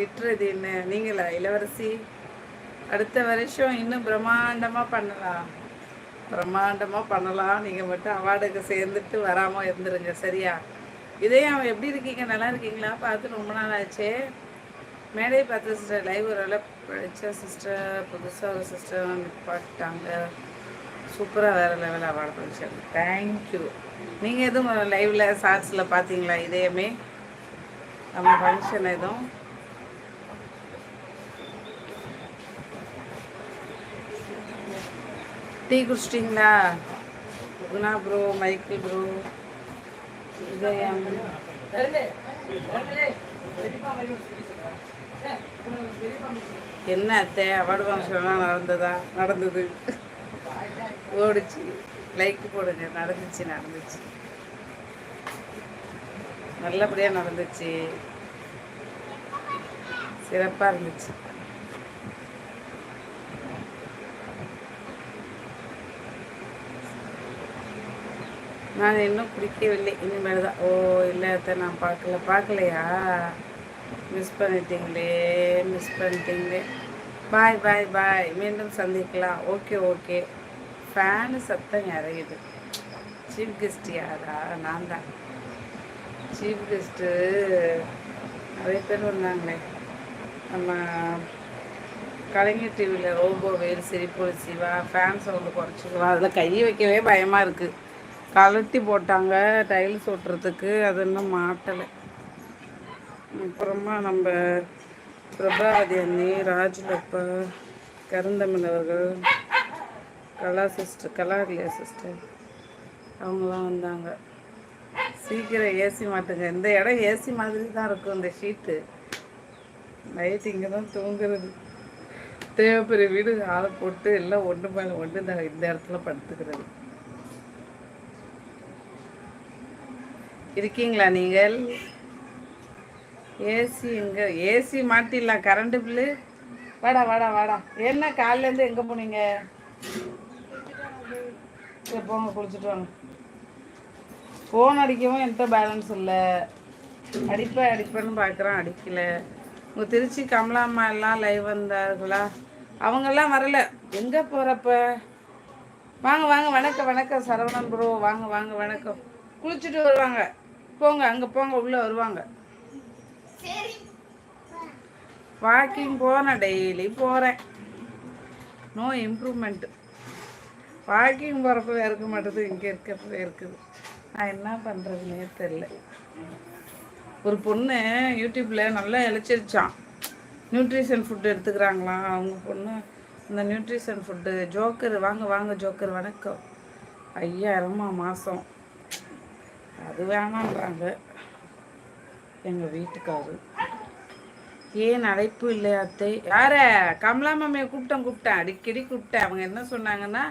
திட்டுறது என்ன? நீங்களா இளவரசி? அடுத்த வருஷம் இன்னும் பிரம்மாண்டமாக பண்ணலாம். பிரம்மாண்டமாக பண்ணலாம். நீங்கள் மட்டும் அவார்டுக்கு சேர்ந்துட்டு வராமல் இருந்துருங்க சரியா? இதே அவன் எப்படி இருக்கீங்க? நல்லா இருக்கீங்களா? பார்த்து ரொம்ப நாள் ஆச்சே. மேடை பார்த்த சிஸ்டர் லைவ் ஒரு படித்த சிஸ்டர் புதுசாக ஒரு சிஸ்டர் நிப்பாட்டாங்க சூப்பராக வேறு லெவல் அவார்டு படிச்சாங்க தேங்க்யூ நீங்கள் எதுவும் லைவில் ஷார்ட்ஸில் பார்த்தீங்களா? இதயமே? நம்ம ஃபங்க்ஷன் எதுவும்? டீ குடிச்சிட்டிங்களா? குணா ப்ரோ மைக்கிள் ப்ரோ இதயம் என்ன அத்தை? அவார்டு ஃபங்க்ஷன்லாம் நடந்ததா? நடந்தது. ஓடிச்சு. லைக் போடுங்க. நடந்துச்சு நடந்துச்சு. நல்லபடியாக நடந்துச்சு. சிறப்பாக இருந்துச்சு. நான் இன்னும் குடிக்கவில்லை. இனிமேல் தான். ஓ இல்லை அத்தை நான் பார்க்கல. பார்க்கலையா? Miss பண்ணிட்டீங்களே miss பண்ணிட்டீங்களே. பாய் பாய் பாய் மீண்டும் சந்திக்கலாம். ஓகே ஓகே ஃபேனு சத்தம் இறங்குது. சீஃப் கெஸ்ட் யாரா? நான் தான். சீஃப் கெஸ்ட்டு நிறைய பேர் வந்தாங்களே. நம்ம கலைஞர் டிவியில் ரோபோ வேல் சிரிப்பு சிவா ஃபேன் சவுண்டு குறைச்சிக்கலாம் அதில் கையை வைக்கவே பயமாக இருக்குது கழட்டி போட்டாங்க டைல்ஸ் ஓட்டுறதுக்கு அது இன்னும் மாட்டலை. அப்புறமா நம்ம பிரபாவதி அண்ணி ராஜலப்பா கருந்தமிழ் அவர்கள் கலா சிஸ்டர் கலா இல்லையா சிஸ்டர் அவங்களாம் வந்தாங்க. சீக்கிரம் ஏசி மாட்டுங்க. இந்த இடம் ஏசி மாதிரி தான் இருக்கும் இந்த ஷீட்டு நைட் இங்கே தான் தூங்குறது. தேவைப்பெரிய வீடு ஆளை போட்டு எல்லாம் ஒன்று மேலே ஒன்று இந்த இந்த இடத்துல படுத்துக்கிறது. இருக்கீங்களா நீங்கள்? ஏசி இங்கே ஏசி மாட்டிடலாம். Current bill. வாடா வாடா வாடா. என்ன காலிலேருந்து எங்கே போனீங்க? சரி போங்க குளிச்சுட்டு வாங்க. ஃபோன் அடிக்கவும் என்கிட்ட பேலன்ஸ் இல்லை. அடிப்பேன் அடிப்பேன்னு பார்க்குறேன் அடிக்கலை. உங்கள் திருச்சி கமலாம்மா எல்லாம் லைவ் வந்தார்களா? அவங்கெல்லாம் வரல. எங்கே போகிறப்ப வாங்க வாங்க வணக்கம் வணக்கம் சரவணன் ப்ரோ வாங்க வாங்க வணக்கம். குளிச்சுட்டு வருவாங்க. போங்க அங்கே போங்க உள்ளே வருவாங்க. வாக்கிங் போனேன் டெய்லி போகிறேன் நோ இம்ப்ரூவ்மெண்ட்டு வாக்கிங் போகிறப்ப இருக்க மாட்டேது இங்கே இருக்கிறப்ப இருக்குது. நான் என்ன பண்ணுறதுனே தெரில ஒரு பொண்ணு யூடியூப்பில் நல்லா இழைச்சிருச்சான் நியூட்ரிஷன் ஃபுட்டு எடுத்துக்கிறாங்களாம் அவங்க பொண்ணு இந்த நியூட்ரிஷன் ஃபுட்டு ஜோக்கர் வாங்க வாங்க ஜோக்கர் வணக்கம். ஐயாயிரமா மாதம் அது வேணான்றாங்க. எங்கள் வீட்டுக்காரு. ஏன் அழைப்பு இல்லை அத்தை? யார? கமலா மாமியை கூப்பிட்டேன் கூப்பிட்டேன். அடிக்கடி கூப்பிட்டேன். அவங்க என்ன சொன்னாங்கன்னா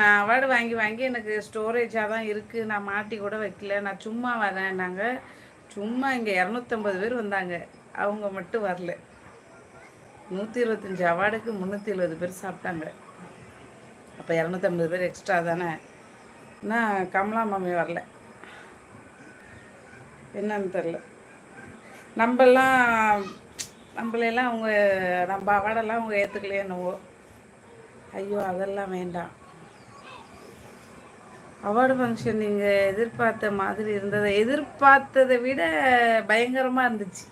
நான் அவார்டு வாங்கி வாங்கி எனக்கு ஸ்டோரேஜாக தான் இருக்குது நான் மாட்டி கூட வைக்கல. நான் சும்மா வரேன்னாங்க. சும்மா இங்கே இரநூத்தம்பது பேர் வந்தாங்க. அவங்க மட்டும் வரல. நூற்றி இருபத்தஞ்சி அவார்டுக்கு முந்நூற்றி எழுபது பேர் சாப்பிட்டாங்க. அப்போ இரநூத்தம்பது பேர் எக்ஸ்ட்ரா தானே? நான் கமலா மாமி வரல. என்னன்னு தெரில நம்மெல்லாம் நம்மளையெல்லாம் அவங்க நம்ம அவார்டெல்லாம் அவங்க ஏற்றுக்கலையே என்னவோ. ஐயோ அதெல்லாம் வேண்டாம். அவார்டு ஃபங்க்ஷன் நீங்கள் எதிர்பார்த்த மாதிரி இருந்ததை எதிர்பார்த்ததை விட பயங்கரமாக இருந்துச்சு.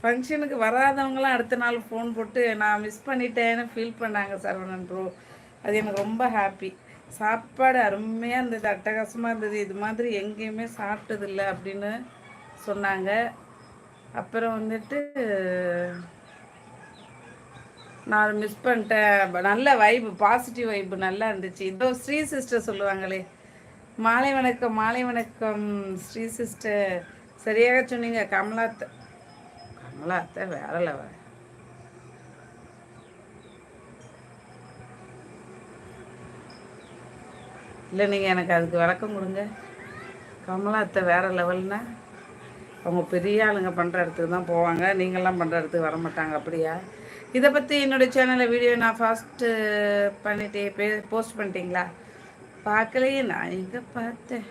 ஃபங்க்ஷனுக்கு வராதவங்களாம் அடுத்த நாள் ஃபோன் போட்டு நான் மிஸ் பண்ணிட்டேன்னு ஃபீல் பண்ணாங்க சரவணன் ப்ரோ அது எனக்கு ரொம்ப ஹாப்பி சாப்பாடு அருமையாக இருந்தது அட்டகாசமாக இருந்தது. இது மாதிரி எங்கேயுமே சாப்பிட்டதில்லை அப்படின்னு சொன்னாங்க. அப்புறம் வந்துட்டு நான் மிஸ் பண்ணிட்டேன். நல்ல வைப்பு பாசிட்டிவ் வைப்பு நல்லா இருந்துச்சு. இதோ ஸ்ரீ சிஸ்டர் சொல்லுவாங்களே. மாலை வணக்கம் மாலை வணக்கம் ஸ்ரீ சிஸ்டர் சரியாக சொன்னீங்க கமலாத்த. கமலாத்த வேற லெவல் இல்லை நீங்கள் எனக்கு அதுக்கு விளக்கம் கொடுங்க. கமலா அத்தை வேறு லெவல்னா அவங்க பெரிய ஆளுங்க பண்ணுற இடத்துக்கு தான் போவாங்க. நீங்கள்லாம் பண்ணுற இடத்துக்கு வர மாட்டாங்க அப்படியா? இதை பற்றி என்னுடைய சேனலில் வீடியோ நான் ஃபாஸ்ட்டு பண்ணிட்டே பே போஸ்ட் பண்ணிட்டீங்களா? பார்க்கலையே நான் எங்கே பார்த்தேன்.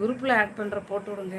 குரூப்பில் ஆட் பண்ணுற போட்டு விடுங்க.